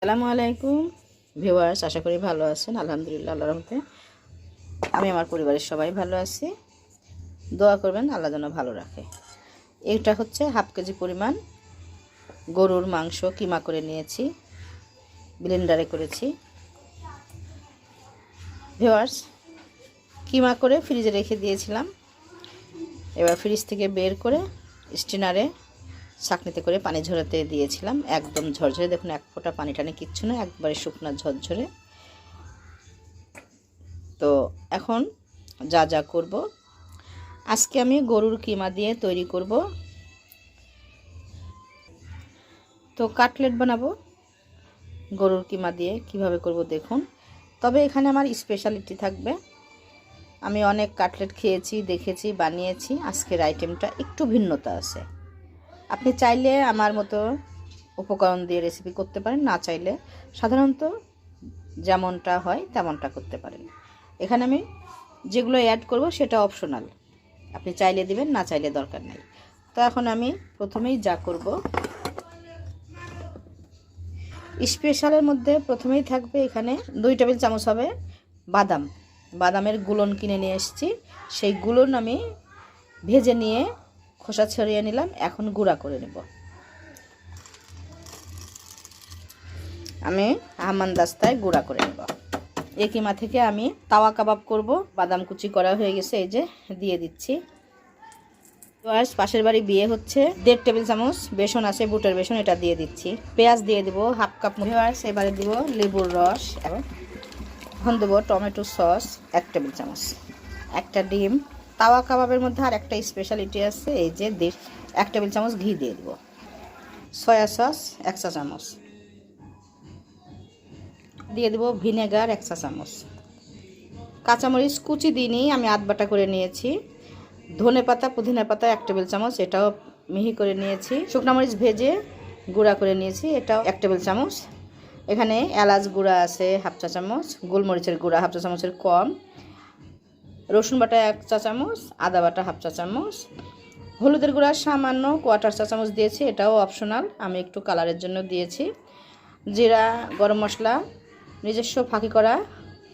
আসসালামু আলাইকুম। ভিউয়ার্স, আশা করি ভালো আছেন। আলহামদুলিল্লাহ আল্লাহ রহমতে। আমি আমার পরিবারের সবাই ভালো আছি। দোয়া করবেন, আল্লাহ যেন ভালো রাখে। এটা হচ্ছে হাফ কেজি পরিমাণ গরুর মাংস কিমা করে নিয়েছি। ব্লেন্ডারে করেছি। ভিউয়ার্স, কিমা করে ফ্রিজে রেখে দিয়েছিলাম। এবার ফ্রিজ থেকে বের করে স্টিনারে ছাঁকনিতে করে পানি ঝরাতে দিয়েছিলাম। একদম ঝরঝরে, দেখুন, এক ফোঁটা পানি টানি কিচ্ছু না, একবারে শুকনা ঝরঝরে। তো এখন যা যা করব, আজকে আমি গরুর কিমা দিয়ে তৈরি করব। তো কাটলেট বানাবো, গরুর কিমা দিয়ে কীভাবে করব দেখুন। তবে এখানে আমার স্পেশালিটি থাকবে। আমি অনেক কাটলেট খেয়েছি, দেখেছি, বানিয়েছি, আজকের আইটেমটা একটু ভিন্নতা আছে। আপনি চাইলে আমার মতো উপকরণ দিয়ে রেসিপি করতে পারেন, না চাইলে সাধারণত যেমনটা হয় তেমনটা করতে পারেন। এখানে আমি যেগুলো অ্যাড করব সেটা অপশনাল আপনি চাইলে দিবেন, না চাইলে দরকার নেই। তো এখন আমি প্রথমেই যা করব স্পেশালের মধ্যে প্রথমেই থাকবে এখানে দুই টেবিল চামচ হবে বাদাম। বাদামের গুলন কিনে নিয়ে এসেছি। সেই গুলন আমি ভেজে নিয়ে খোসা ছড়িয়ে নিলাম, এখন গুঁড়া করে নেব। আমি আহমান দাস্তায় গুঁড়া করে নেব। এই কিমা থেকে আমি তাওয়া কাবাব করব, বাদাম কুচি করা হয়ে গেছে, এই যে দিয়ে দিচ্ছি। আজ পাশের বাড়ি বিয়ে হচ্ছে, দেড় টেবিল চামচ বেসন আছে, বুটের বেসন, এটা দিয়ে দিচ্ছি। পেঁয়াজ দিয়ে দিব, হাফ কাপ ভিওয়ার্স এবারে দিব লেবুর রস এবং এখন দেবো টমেটো সস, এক টেবিল চামচ। একটা ডিম তাওয়া কাবাবের মধ্যে আর একটা স্পেশালিটি আছে, এই যে এক টেবিল চামচ ঘি দিয়ে দেবো। সয়া সস, এক চা চামচ। দিয়ে দেবো ভিনেগার, এক চা চামচ। কাঁচামরিচ কুচি দিনই আমি আধ বাটা করে নিয়েছি। ধনে পাতা, পুদিনা পাতা এক টেবিল চামচ, এটাও মিহি করে নিয়েছি। শুকনো মরিচ ভেজে গুঁড়া করে নিয়েছি, এটাও এক টেবিল চামচ। এখানে এলাচ গুঁড়া আছে, হাফ চা চামচ। গোলমরিচের গুঁড়া, হাফ চা চামচের কম। রসুন বাটা এক চা চামচ, আদা বাটা হাফ চা চামচ, হলুদের গুঁড়া সামান্য কোয়াটার চা চামচ দিয়েছি, এটাও অপশনাল, আমি একটু কালারের জন্য দিয়েছি। জিরা, গরম মশলা, নিজস্ব ফাঁকি করা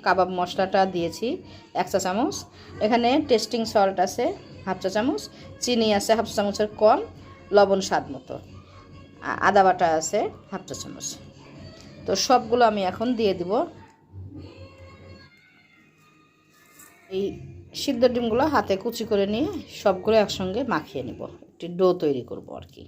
কাবাব মশলাটা দিয়েছি, এক চা চামচ। এখানে টেস্টিং সল্ট আছে, হাফ চা চামচ। চিনি আছে, হাফ চা চামচের কম, লবণ স্বাদ মতো। আদা বাটা আছে, হাফ চা চামচ। তো সবগুলো আমি এখন দিয়ে দিব। এই সিদ্ধ ডিমগুলো হাতে কুচি করে নিয়ে সবগুলো একসঙ্গে মাখিয়ে নেব। একটি ডো তৈরি করব আর কি।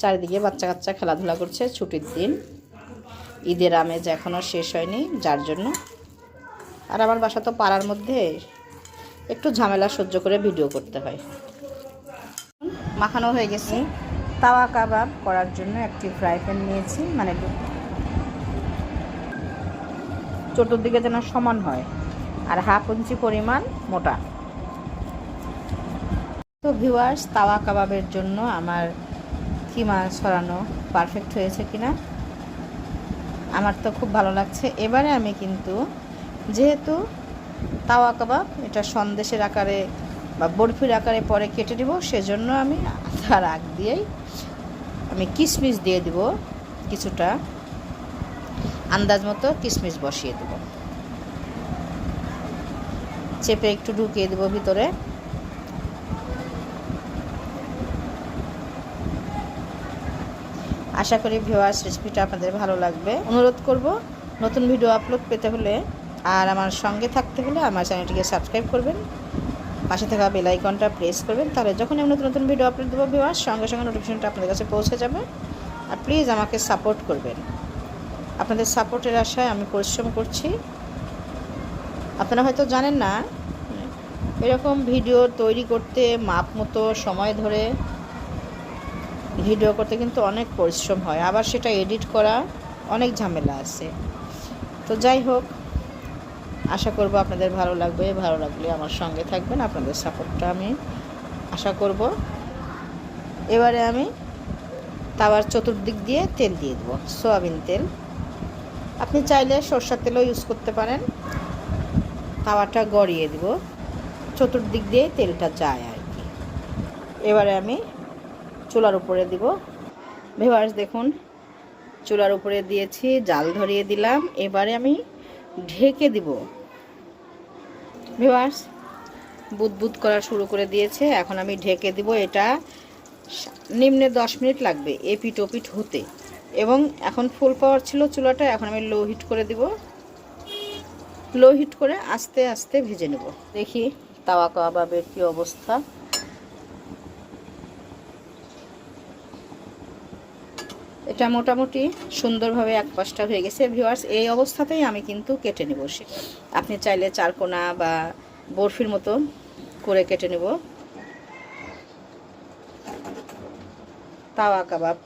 চারিদিকে বাচ্চা কাচ্চা খেলাধুলা করছে ছুটির দিন। ঈদের আমেজ এখনও শেষ হয়নি যার জন্য। আর আমার বাসা তো পাড়ার মধ্যে একটু ঝামেলা সহ্য করে ভিডিও করতে হয়। মাখানো হয়ে গেছে। তাওয়া কাবাব করার জন্য একটি ফ্রাই প্যান নিয়েছি মানে চতুর্দিকে যেন সমান হয়, আর হাফ ইঞ্চি পরিমাণ মোটা। তো ভিউয়ার্স তাওয়া কাবাবের জন্য আমার কিমা সরানো পারফেক্ট হয়েছে কিনা, আমার তো খুব ভালো লাগছে। এবারে আমি কিন্তু, যেহেতু তাওয়া কাবাব, এটা সন্দেশের আকারে বা বরফির আকারে পরে কেটে দিব, সেজন্য আমি তার আগ দিয়েই আমি কিশমিশ দিয়ে দিব কিছুটা। আন্দাজ মতো কিশমিশ বসিয়ে দেব। চেপে একটু ঢুকিয়ে দেবো ভিতরে। আশা করি ভিওয়ার্স রেসিপিটা আপনাদের ভালো লাগবে। অনুরোধ করব, নতুন ভিডিও আপলোড পেতে হলে আর আমার সঙ্গে থাকতে হলে আমার চ্যানেলটিকে সাবস্ক্রাইব করবেন। পাশে থাকা বেল আইকনটা প্রেস করবেন, তাহলে যখন আমি নতুন নতুন ভিডিও আপলোড দেবো ভিওয়ার্স সঙ্গে সঙ্গে নোটিফিকেশনটা আপনাদের কাছে পৌঁছে যাবে। আর প্লিজ আমাকে সাপোর্ট করবেন। আপনাদের সাপোর্টের আশায় আমি পরিশ্রম করছি। আপনারা হয়তো জানেন না, এরকম ভিডিও তৈরি করতে, মাপ মতো, সময় ধরে ভিডিও করতে কিন্তু অনেক পরিশ্রম হয়। আবার সেটা এডিট করা অনেক ঝামেলা আছে। তো যাই হোক আশা করব আপনাদের ভালো লাগবে, ভালো লাগলে আমার সঙ্গে থাকবেন, আপনাদের সাপোর্টটা আমি আশা করব। এবারে আমি তাওয়ার চতুর্দিক দিয়ে তেল দিয়ে দেবো, সোয়াবিন তেল। আপনি চাইলে সর্ষার তেলও ইউজ করতে পারেন। তাওয়াটা গড়িয়ে দিব, চতুর্দিক দিয়ে তেলটা যায় আর কি। এবারে আমি চুলার উপরে দিব। ভেবার্স দেখুন, চুলার উপরে দিয়েছি, জাল ধরিয়ে দিলাম। এবারে আমি ঢেকে দিব। ভিওয়ার্স বুদবুদ করা শুরু করে দিয়েছে। এখন আমি ঢেকে দিব এটা। নিম্নে দশ মিনিট লাগবে এপিট ওপিট হতে। এবং এখন ফুল পাওয়ার ছিল চুলাটা, এখন আমি লো হিট করে দিব। লো হিট করে আস্তে আস্তে ভেজে নেব। দেখি তাওয়া কাবাবের কী অবস্থা। এটা মোটামুটি সুন্দরভাবে এক পাশটা হয়ে গেছে। ভিউয়ার্স এই অবস্থাতেই আমি কিন্তু কেটে নেব সে। আপনি চাইলে চারকোনা বা বরফির মতো করে কেটে নেব। তাওয়া কাবাব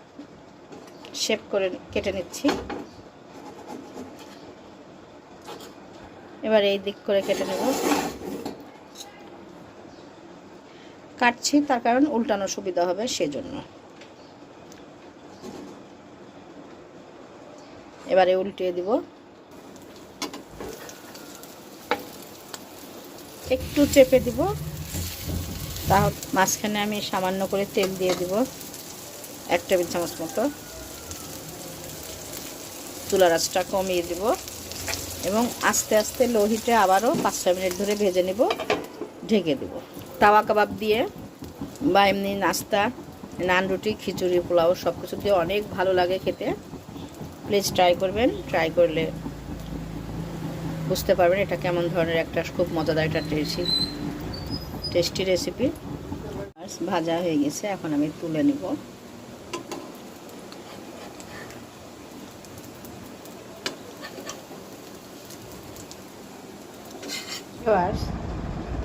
শেপ করে কেটে নিচ্ছি। এবার এই দিক করে কেটে নেব। কাটছি, তার কারণ উল্টানো সুবিধা হবে সেজন্য। এবারে উল্টিয়ে দিব। একটু চেপে দিব। তা মাঝখানে আমি সামান্য করে তেল দিয়ে দিব, এক টেবিল চামচ মতো। তুলার আঁচটা কমিয়ে দিব এবং আস্তে আস্তে লোহিতে আবারও পাঁচ ছয় মিনিট ধরে ভেজে নেব, ঢেকে দেব। তাওয়া কাবাব দিয়ে বা এমনি নাস্তা, নান রুটি, খিচুড়ি, পোলাও সব কিছু দিয়ে অনেক ভালো লাগে খেতে। প্লিজ ট্রাই করবেন ট্রাই করলে বুঝতে পারবেন এটা কেমন ধরনের একটা খুব মজাদার একটা টেস্টি টেস্টি রেসিপি ভাজা হয়ে গেছে, এখন আমি তুলে নিব।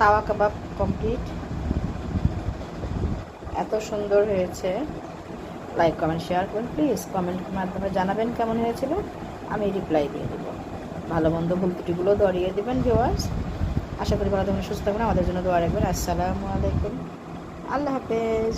তাওয়া কাবাব কমপ্লিট এত সুন্দর হয়েছে। লাইক কমেন্ট শেয়ার করুন প্লিজ কমেন্ট মাধ্যমে জানাবেন কেমন হয়েছিল। আমি রিপ্লাই দিয়ে দেবো। ভালো, মন্দ ভুল ত্রুটিগুলো দরিয়ে দেবেন ভিওয়ার্স আশা করি ভালো থাকবেন সুস্থ থাকবেন আমাদের জন্য দোয়া রাখবেন। আসসালামু আলাইকুম। আল্লাহ হাফেজ।